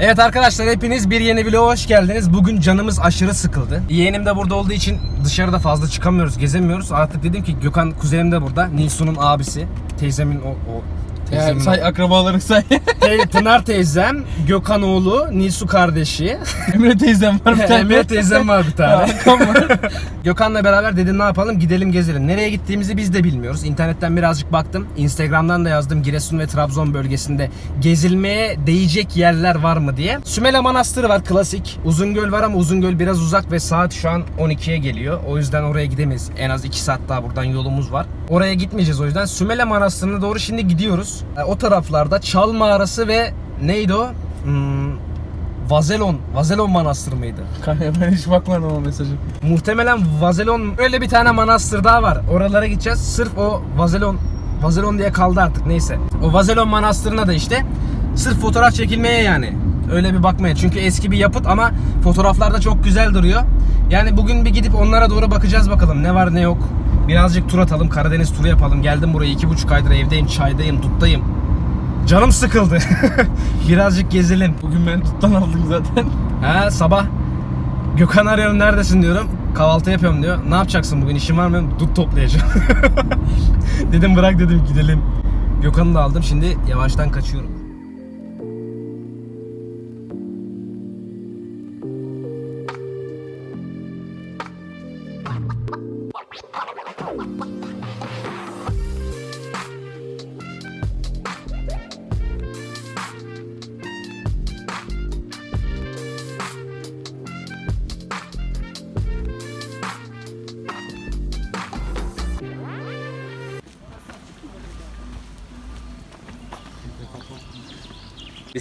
Evet arkadaşlar hepiniz bir yeni vloga hoş geldiniz. Bugün canımız aşırı sıkıldı. Yeğenim de burada olduğu için dışarıda fazla çıkamıyoruz, gezemiyoruz. Artık dedim ki Gökhan kuzenim de burada. Nilsu'nun abisi. Teyzemin o... o teyzemin Yani say akrabalarını say. Te- Pınar teyzem, Gökhan oğlu, Nilsu kardeşi. Emre teyzem var bir tane. Emre teyzem var bir tane. Gökhan'la beraber dedim ne yapalım gidelim gezelim. Nereye gittiğimizi biz de bilmiyoruz. İnternetten birazcık baktım. Instagram'dan da yazdım Giresun ve Trabzon bölgesinde gezilmeye değecek yerler var mı diye. Sümele Manastırı var klasik. Uzungöl var ama Uzungöl biraz uzak ve saat şu an 12'ye geliyor. O yüzden oraya gidemeyiz. En az 2 saat daha buradan yolumuz var. Oraya gitmeyeceğiz o yüzden. Sümele Manastırı'na doğru şimdi gidiyoruz. E, O taraflarda Çal Mağarası ve neydi o? Hmm, Vazelon. Vazelon Manastırı mıydı? Kanka ben hiç bakmadım o mesajı. Muhtemelen Vazelon öyle bir tane manastır daha var. Oralara gideceğiz. Sırf o Vazelon Vazelon diye kaldı artık neyse. O Vazelon manastırına da işte sırf fotoğraf çekilmeye yani. Öyle bir bakmaya. Çünkü eski bir yapıt ama fotoğraflarda çok güzel duruyor. Yani bugün bir gidip onlara doğru bakacağız bakalım. Ne var ne yok. Birazcık tur atalım. Karadeniz turu yapalım. Geldim buraya iki buçuk aydır evdeyim. Çaydayım, tuttayım. Canım sıkıldı. Birazcık gezelim. Bugün beni tuttan aldın zaten. Ha sabah Gökhan arıyorum neredesin diyorum. Kahvaltı yapıyorum diyor. Ne yapacaksın bugün işin var mı? Dut toplayacağım. dedim bırak dedim gidelim. Gökhan'ı da aldım. Şimdi yavaştan kaçıyorum.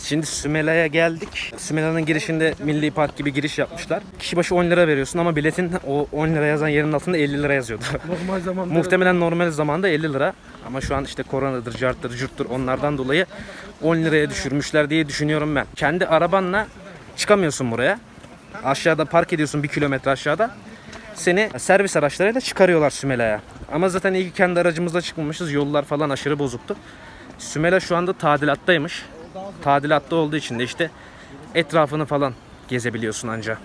Şimdi Sümela'ya geldik. Sümela'nın girişinde Milli Park gibi giriş yapmışlar. Kişi başı 10 lira veriyorsun ama biletin o 10 lira yazan yerin altında 50 lira yazıyordu. Normal zamanda. Muhtemelen normal zamanda 50 lira. Ama şu an işte koronadır, carttır, cürttür onlardan dolayı 10 liraya düşürmüşler diye düşünüyorum ben. Kendi arabanla çıkamıyorsun buraya. Aşağıda park ediyorsun bir kilometre aşağıda. Seni servis araçlarıyla çıkarıyorlar Sümela'ya. Ama zaten iyi ki kendi aracımızla çıkmamışız. Yollar falan aşırı bozuktu. Sümela şu anda tadilattaymış. Tadilatta olduğu için de işte etrafını falan gezebiliyorsun anca.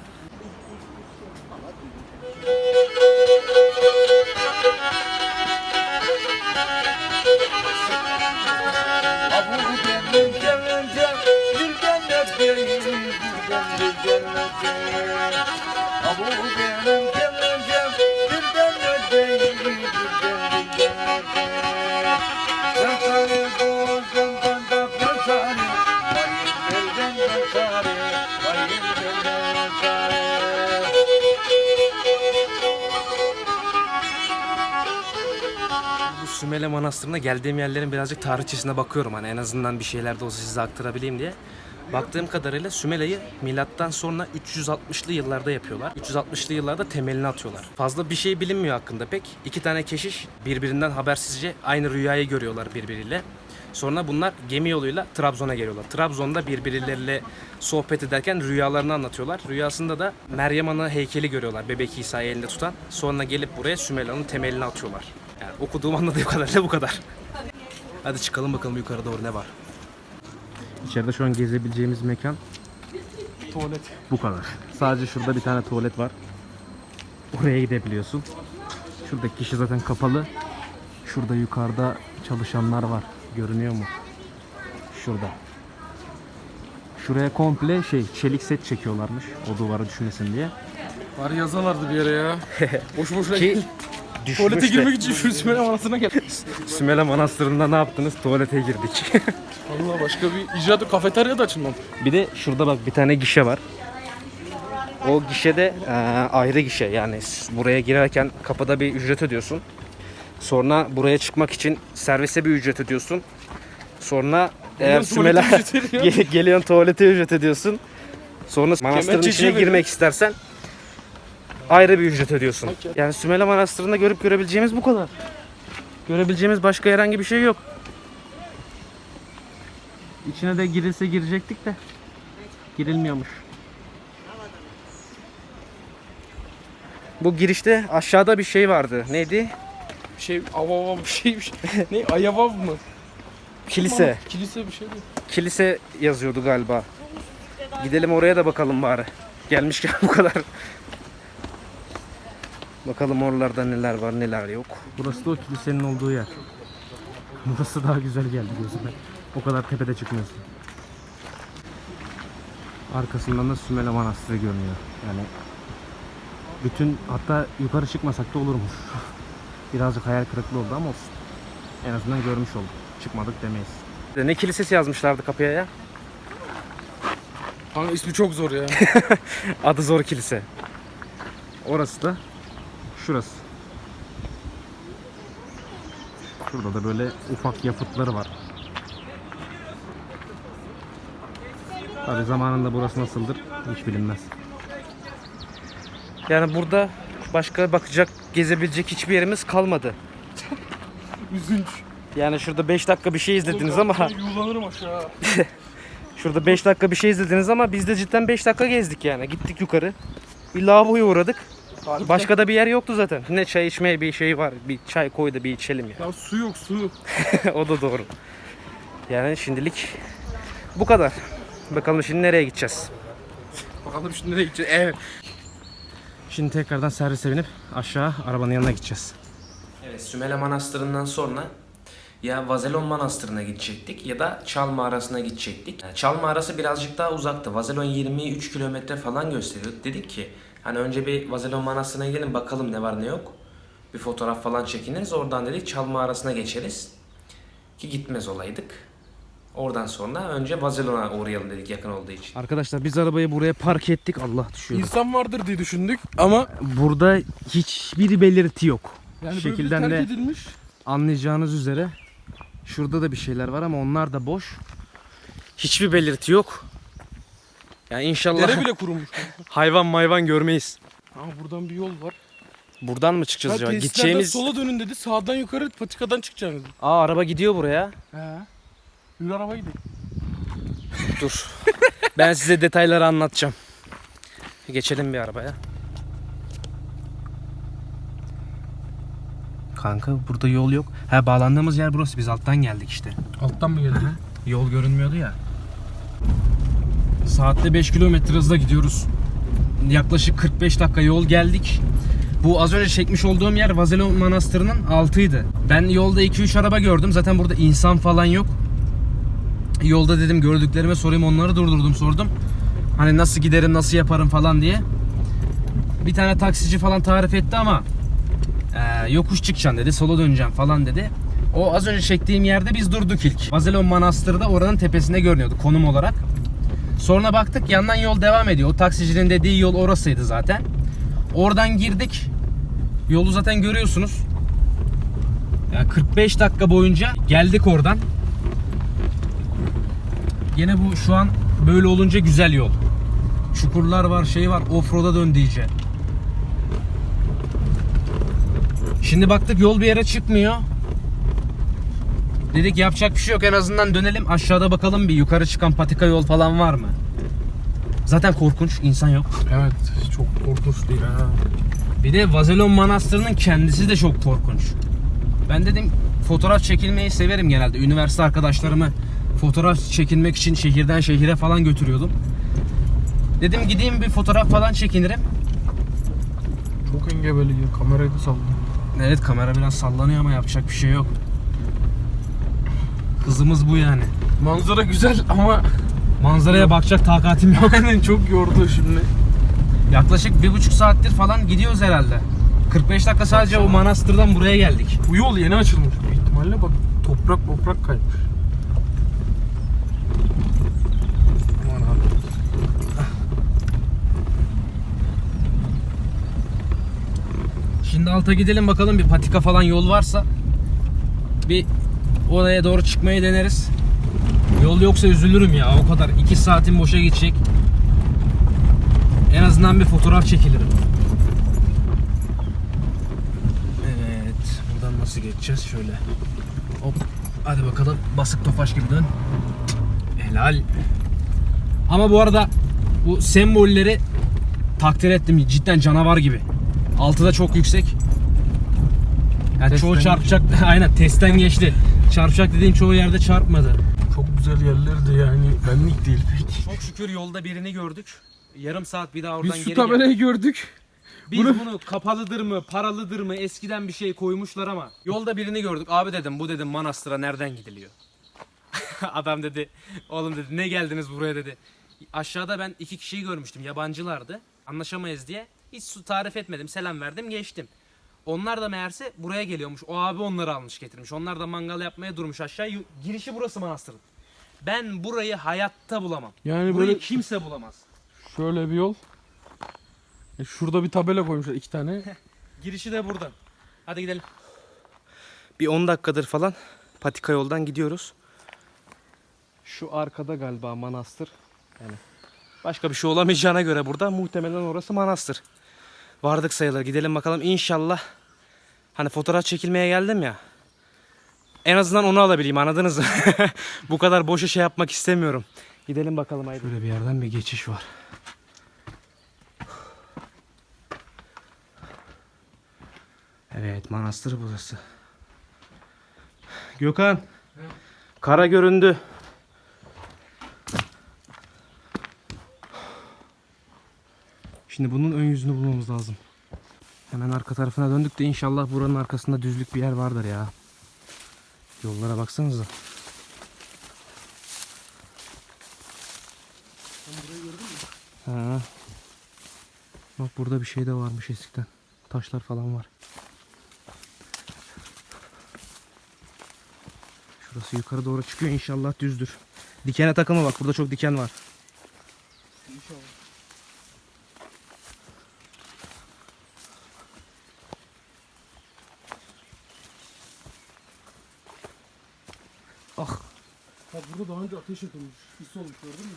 Sümele Manastırı'na geldiğim yerlerin birazcık tarihçesine bakıyorum. Hani en azından bir şeyler de olsa size aktarabileyim diye. Baktığım kadarıyla Sümele'yi milattan sonra 360'lı yıllarda yapıyorlar. 360'lı yıllarda temelini atıyorlar. Fazla bir şey bilinmiyor hakkında pek. İki tane keşiş birbirinden habersizce aynı rüyayı görüyorlar birbiriyle. Sonra bunlar gemi yoluyla Trabzon'a geliyorlar. Trabzon'da birbirleriyle sohbet ederken rüyalarını anlatıyorlar. Rüyasında da Meryem Ana heykeli görüyorlar. Bebek İsa'yı elinde tutan. Sonra gelip buraya Sümela'nın temelini atıyorlar. Yani okuduğum anladığım kadarıyla bu kadar. Hadi çıkalım bakalım yukarı doğru ne var. İçeride şu an gezebileceğimiz mekan Tuvalet. bu kadar. Sadece şurada bir tane tuvalet var. Oraya gidebiliyorsun. Şuradaki kişi zaten kapalı. Şurada yukarıda çalışanlar var. Görünüyor mu? Şurada. Şuraya komple şey çelik set çekiyorlarmış o duvara düşmesin diye. Var yazalardı bir yere ya. Boş boşuna Ki. Düşmüş Tuvalete de. girmek için Sümele Manası'na gel. Sümele Manastırı'nda ne yaptınız? Tuvalete girdik. Allah başka bir icraat kafeterya da açılmam. bir de şurada bak bir tane gişe var. O gişede e, ayrı gişe yani buraya girerken kapıda bir ücret ödüyorsun. Sonra buraya çıkmak için servise bir ücret ödüyorsun. Sonra eğer Sümele geliyorsun tuvalete ücret ödüyorsun. Sonra manastırın içine girmek istersen ayrı bir ücret ödüyorsun. Yani Sümele Manastırı'nda görüp görebileceğimiz bu kadar. Görebileceğimiz başka herhangi bir şey yok. İçine de girilse girecektik de girilmiyormuş. Bu girişte aşağıda bir şey vardı. Neydi? Şey avava bir şey bir şey. ne ayavav mı? Kilise. Kilise bir şey mi? Kilise yazıyordu galiba. Gidelim oraya da bakalım bari. Gelmişken bu kadar. Bakalım oralarda neler var neler yok. Burası da o kilisenin olduğu yer. Burası daha güzel geldi gözüme. O kadar tepede çıkmıyorsun. Arkasından da Sümele Manastırı görünüyor. Yani bütün hatta yukarı çıkmasak da olurmuş. Birazcık hayal kırıklığı oldu ama olsun. En azından görmüş olduk. Çıkmadık demeyiz. Ne kilisesi yazmışlardı kapıya ya? Kanka ismi çok zor ya. Adı Zor Kilise. Orası da şurası. Şurada da böyle ufak yapıtları var. Tabi zamanında burası nasıldır hiç bilinmez. Yani burada başka bakacak, gezebilecek hiçbir yerimiz kalmadı. Üzünç. Yani şurada 5 dakika bir şey izlediniz ama Yuvarlanırım aşağı. Şurada 5 dakika bir şey izlediniz ama biz de cidden 5 dakika gezdik yani. Gittik yukarı. Bir lavaboya uğradık. Başka da bir yer yoktu zaten. Ne çay içmeye bir şey var. Bir çay koy da bir içelim ya. Ya su yok su. o da doğru. Yani şimdilik bu kadar. Bakalım şimdi nereye gideceğiz? Bakalım şimdi nereye gideceğiz. Evet. Şimdi tekrardan servise binip aşağı arabanın yanına gideceğiz. Evet Sümele Manastırı'ndan sonra ya Vazelon Manastırı'na gidecektik ya da Çal Mağarası'na gidecektik. Yani Çal Mağarası birazcık daha uzaktı. Vazelon 23 kilometre falan gösteriyor. Dedik ki hani önce bir Vazelon Manastırı'na gidelim bakalım ne var ne yok. Bir fotoğraf falan çekiniriz. Oradan dedik Çal Mağarası'na geçeriz. Ki gitmez olaydık. Oradan sonra önce Vazelon'a uğrayalım dedik yakın olduğu için. Arkadaşlar biz arabayı buraya park ettik. Allah düşüyor. İnsan vardır diye düşündük ama Burada hiçbir belirti yok. yani böyle Şekilden bir de- terk edilmiş. Anlayacağınız üzere şurada da bir şeyler var ama onlar da boş. Hiçbir belirti yok. Yani inşallah Dere bile kurumuş. hayvan mayvan görmeyiz. Ama buradan bir yol var. Buradan mı çıkacağız acaba? tesislerden Gideceğimiz... sola dönün dedi. Sağdan yukarı patikadan çıkacaksınız. Aa araba gidiyor buraya. He. Yürü araba gidelim. Dur. ben size detayları anlatacağım. Geçelim bir arabaya. Kanka burada yol yok. Ha bağlandığımız yer burası. Biz alttan geldik işte. Alttan mı geldi? Yol görünmüyordu ya. Saatte 5 kilometre hızla gidiyoruz. Yaklaşık 45 dakika yol geldik. Bu az önce çekmiş olduğum yer Vazelon Manastırı'nın altıydı. Ben yolda 2-3 araba gördüm. Zaten burada insan falan yok. Yolda dedim gördüklerime sorayım onları durdurdum sordum. Hani nasıl giderim nasıl yaparım falan diye. Bir tane taksici falan tarif etti ama ee, yokuş çıkacaksın dedi sola döneceğim falan dedi. O az önce çektiğim yerde biz durduk ilk. Vazelon Manastırı da oranın tepesinde görünüyordu konum olarak. Sonra baktık yandan yol devam ediyor. O taksicinin dediği yol orasıydı zaten. Oradan girdik. Yolu zaten görüyorsunuz. Yani 45 dakika boyunca geldik oradan. Yine bu şu an böyle olunca güzel yol. Çukurlar var, şey var. Offroad'a döndü iyice. Şimdi baktık yol bir yere çıkmıyor. Dedik yapacak bir şey yok en azından dönelim aşağıda bakalım bir yukarı çıkan patika yol falan var mı? Zaten korkunç insan yok. Evet. Çok korkunç değil ha. Bir de Vazelon Manastırı'nın kendisi de çok korkunç. Ben dedim fotoğraf çekilmeyi severim genelde. Üniversite arkadaşlarımı fotoğraf çekilmek için şehirden şehire falan götürüyordum. Dedim gideyim bir fotoğraf falan çekinirim. Çok engebeli ya. Kamerayı da sallıyor. Evet kamera biraz sallanıyor ama yapacak bir şey yok. Hızımız bu yani. Manzara güzel ama Manzaraya bakacak takatim yok. aynen çok yordu şimdi. Yaklaşık bir buçuk saattir falan gidiyoruz herhalde. 45 dakika sadece o manastırdan buraya geldik. Bu yol yeni açılmış. Büyük ihtimalle bak toprak toprak kaymış. Aman abi. Şimdi alta gidelim bakalım bir patika falan yol varsa bir oraya doğru çıkmayı deneriz. Yol yoksa üzülürüm ya o kadar 2 saatin boşa geçecek. En azından bir fotoğraf çekilirim. Evet, buradan nasıl geçeceğiz şöyle. Hop. Hadi bakalım basık tofaş gibi dön. Helal. Ama bu arada bu sembolleri takdir ettim. Cidden canavar gibi. Altı da çok yüksek. Yani çoğu Testten çarpacak. Aynen testten geçti. Çarpacak dediğim çoğu yerde çarpmadı. Çok güzel yerlerdi yani benlik değil pek. Çok şükür yolda birini gördük. Yarım saat bir daha Biz oradan geri geldik. tabelayı gördük. Biz Bunu- bunu... kapalıdır mı, paralıdır mı, eskiden bir şey koymuşlar ama. Yolda birini gördük. Abi dedim bu dedim manastıra nereden gidiliyor? Adam dedi, oğlum dedi ne geldiniz buraya dedi. Aşağıda ben iki kişiyi görmüştüm, yabancılardı. Anlaşamayız diye. Hiç su tarif etmedim, selam verdim, geçtim. Onlar da meğerse buraya geliyormuş. O abi onları almış getirmiş. Onlar da mangal yapmaya durmuş aşağı. Yu- Girişi burası manastırın. Ben burayı hayatta bulamam. Yani Burayı böyle kimse bulamaz. şöyle bir yol. E, şurada bir tabela koymuşlar iki tane. Girişi de buradan. Hadi gidelim. Bir 10 dakikadır falan patika yoldan gidiyoruz. Şu arkada galiba manastır. Yani başka bir şey olamayacağına göre burada muhtemelen orası manastır. Vardık sayılır. Gidelim bakalım inşallah. Hani fotoğraf çekilmeye geldim ya. En azından onu alabileyim anladınız mı? Bu kadar boşa şey yapmak istemiyorum. Gidelim bakalım haydi. Şöyle bir yerden bir geçiş var. Evet manastır burası. Gökhan. Kara göründü. Şimdi bunun ön yüzünü bulmamız lazım. Hemen arka tarafına döndük de inşallah buranın arkasında düzlük bir yer vardır ya. Yollara baksanıza. Ha. Bak burada bir şey de varmış eskiden. Taşlar falan var. Şurası yukarı doğru çıkıyor inşallah düzdür. Dikene takılma bak burada çok diken var. Ah Ha burada daha önce ateş yakılmış. His olmuş gördün mü?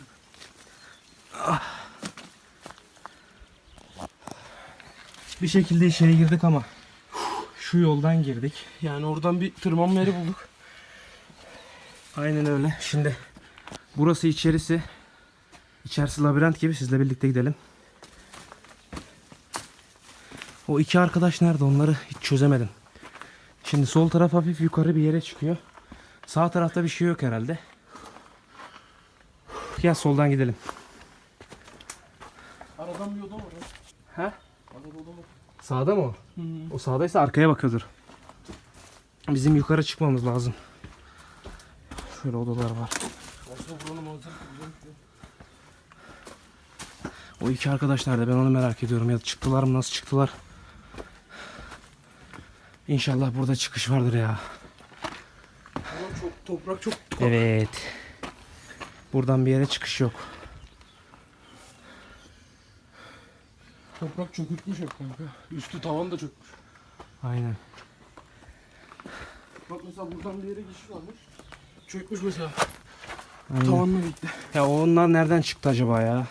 bir şekilde içeri girdik ama şu yoldan girdik. Yani oradan bir tırmanma yeri bulduk. Aynen öyle. Şimdi burası içerisi. İçerisi labirent gibi sizle birlikte gidelim. O iki arkadaş nerede? Onları hiç çözemedim. Şimdi sol taraf hafif yukarı bir yere çıkıyor. Sağ tarafta bir şey yok herhalde. Gel soldan gidelim. Aradan bir oda var. Ha? Arada oda var. Sağda mı o? Hı hı. O sağdaysa arkaya bakıyordur. Bizim yukarı çıkmamız lazım. Şöyle odalar var. O iki arkadaş nerede? Ben onu merak ediyorum. Ya çıktılar mı? Nasıl çıktılar? İnşallah burada çıkış vardır ya. Çok toprak çok Evet. Buradan bir yere çıkış yok. toprak çökürtmüş hep kanka. Üstü tavan da çökmüş. Aynen. Bak mesela buradan bir yere geçiş varmış. Çökmüş mesela. Aynen. Tavanla birlikte. Ya onlar nereden çıktı acaba ya?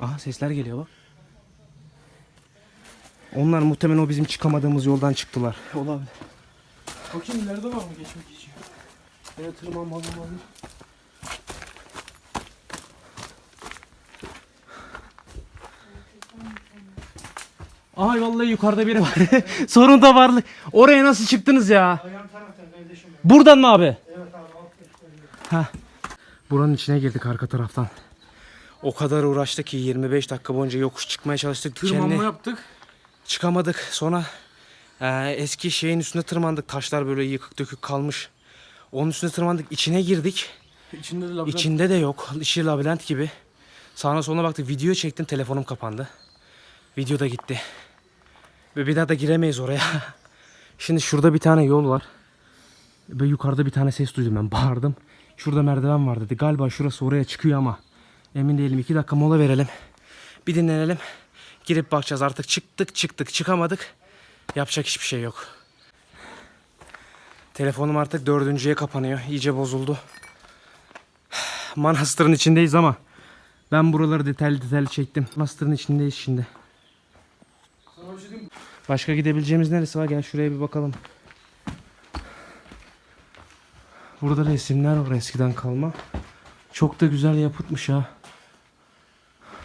Aha sesler geliyor bak. Onlar muhtemelen o bizim çıkamadığımız yoldan çıktılar. Olabilir. Bakayım ileride var mı geçmek için? Evet tırmanma olabilir. Ay vallahi yukarıda biri var. Sonunda varlık. Oraya nasıl çıktınız ya? Buradan mı abi? Evet abi. Buranın içine girdik arka taraftan. O kadar uğraştık ki 25 dakika boyunca yokuş çıkmaya çalıştık. Tırmanma Kendi- yaptık. Çıkamadık. Sonra e, eski şeyin üstüne tırmandık. Taşlar böyle yıkık dökük kalmış. Onun üstüne tırmandık. İçine girdik. İçinde de labirent. İçinde de yok. İçi labirent gibi. Sağına soluna baktık. Video çektim. Telefonum kapandı. Video da gitti. Ve bir daha da giremeyiz oraya. Şimdi şurada bir tane yol var. Ve yukarıda bir tane ses duydum ben. Bağırdım. Şurada merdiven var dedi. Galiba şurası oraya çıkıyor ama. Emin değilim. İki dakika mola verelim. Bir dinlenelim. Girip bakacağız. Artık çıktık çıktık çıkamadık. Yapacak hiçbir şey yok. Telefonum artık dördüncüye kapanıyor. İyice bozuldu. Manastırın içindeyiz ama ben buraları detaylı detaylı çektim. Manastırın içindeyiz şimdi. Başka gidebileceğimiz neresi var? Gel şuraya bir bakalım. Burada resimler var eskiden kalma. Çok da güzel yapıtmış ha.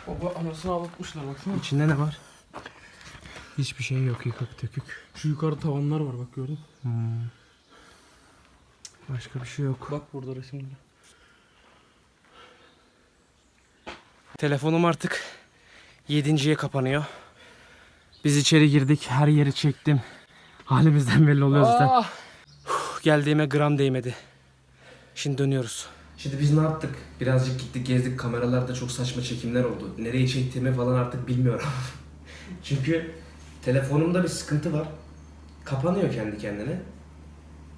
Baba anasını ağlatmışlar baksana. İçinde ne var? Hiçbir şey yok yıkık dökük. Şu yukarı tavanlar var bak gördün. Hmm. Başka bir şey yok. Bak burada resimleri. Telefonum artık 7.ye kapanıyor. Biz içeri girdik. Her yeri çektim. Halimizden belli oluyor zaten. Ah! Uf, geldiğime gram değmedi. Şimdi dönüyoruz. Şimdi biz ne yaptık? Birazcık gittik gezdik. Kameralarda çok saçma çekimler oldu. Nereye çektiğimi falan artık bilmiyorum. Çünkü telefonumda bir sıkıntı var. Kapanıyor kendi kendine.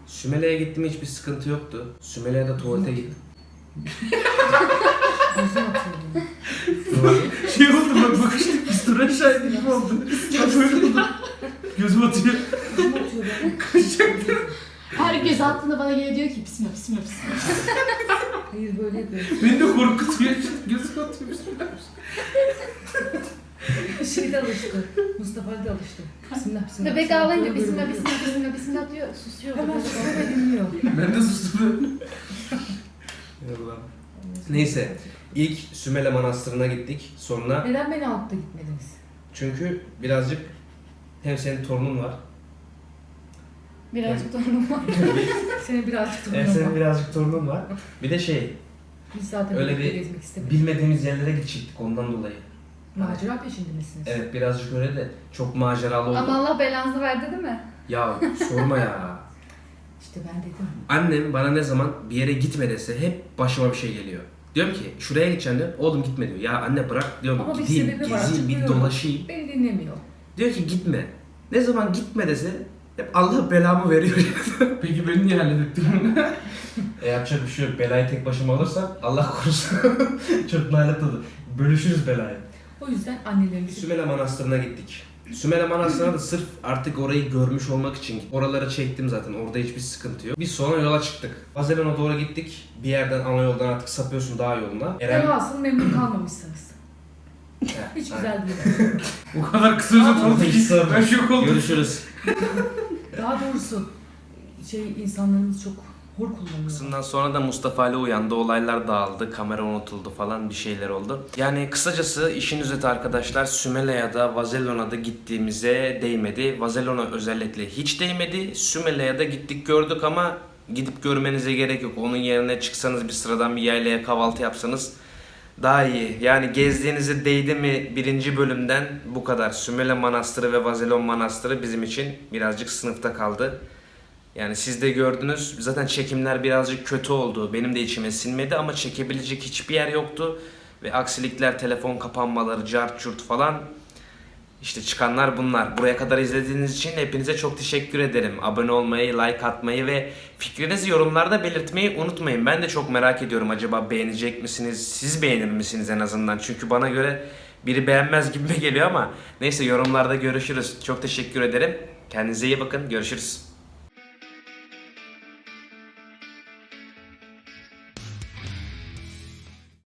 Sümele'ye gittim hiçbir sıkıntı yoktu. Sümele'ye de tuvalete gittim. şey oldu bak bakıştık biz dur aşağı gibi oldu. Bak böyle oldu. Gözüm atıyor. Herkes aklında bana geliyor diyor ki bismillah bismillah bismillah. Hayır böyle yapıyor. Beni de korkutuyor. Gözüm atıyor. Şey de alıştı. Mustafa da alıştı. Bismillah bismillah. Bebek ağlayınca bismillah bismillah bismillah bismillah diyor susuyor. Hemen hemen dinliyor. Ben de sustum. Neyse ilk Sümele Manastırı'na gittik. Sonra Neden beni alıp da gitmediniz? çünkü birazcık hem senin torunun var. Birazcık torunum var. Seni birazcık hem senin tanıyorum. birazcık torunun var. Bir de şey Biz zaten Öyle birlikte bir- gezmek bilmediğimiz yerlere gidecektik ondan dolayı. Macera peşinde misiniz? Evet birazcık öyle de çok maceralı oldu. Ama Allah belanızı verdi değil mi? Ya sorma ya. İşte ben dedim. Annem bana ne zaman bir yere gitme dese hep başıma bir şey geliyor. Diyorum ki şuraya gideceğim diyor. Oğlum gitme diyor. Ya anne bırak diyorum. Ama bir Gideyim, sebebi var, gezeyim, bir dolaşayım. Beni dinlemiyor. Diyor ki gitme. Ne zaman gitme dese hep Allah belamı veriyor. Peki beni niye hallettin? e yapacak bir şey yok. Belayı tek başıma alırsam Allah korusun. Çok lanet oldu. Bölüşürüz belayı. O yüzden annelerimizi Sümele Manastırı'na gittik. Sümele Manastırı'na da sırf artık orayı görmüş olmak için. Oraları çektim zaten. Orada hiçbir sıkıntı yok. Biz sonra yola çıktık. Haziran'a doğru gittik. Bir yerden ana yoldan artık sapıyorsun dağ yoluna. Velhasıl memnun kalmamışsınız. Hiç güzel değil. o kadar kısa özet oldu ki. Ben şok oldum. Görüşürüz. Daha doğrusu şey insanlarımız çok hor kullanıyor. Kısımdan sonra da Mustafa Ali uyandı. Olaylar dağıldı. Kamera unutuldu falan bir şeyler oldu. Yani kısacası işin özeti arkadaşlar Sümele'ye da Vazelon'a da gittiğimize değmedi. Vazelon'a özellikle hiç değmedi. Sümele'ye de gittik gördük ama gidip görmenize gerek yok. Onun yerine çıksanız bir sıradan bir yaylaya kahvaltı yapsanız daha iyi. Yani gezdiğinize değdi mi birinci bölümden bu kadar. Sümele Manastırı ve Vazelon Manastırı bizim için birazcık sınıfta kaldı. Yani siz de gördünüz. Zaten çekimler birazcık kötü oldu. Benim de içime sinmedi ama çekebilecek hiçbir yer yoktu. Ve aksilikler, telefon kapanmaları, cart curt falan. İşte çıkanlar bunlar. Buraya kadar izlediğiniz için hepinize çok teşekkür ederim. Abone olmayı, like atmayı ve fikrinizi yorumlarda belirtmeyi unutmayın. Ben de çok merak ediyorum acaba beğenecek misiniz? Siz beğenir misiniz en azından? Çünkü bana göre biri beğenmez gibi geliyor ama neyse yorumlarda görüşürüz. Çok teşekkür ederim. Kendinize iyi bakın. Görüşürüz.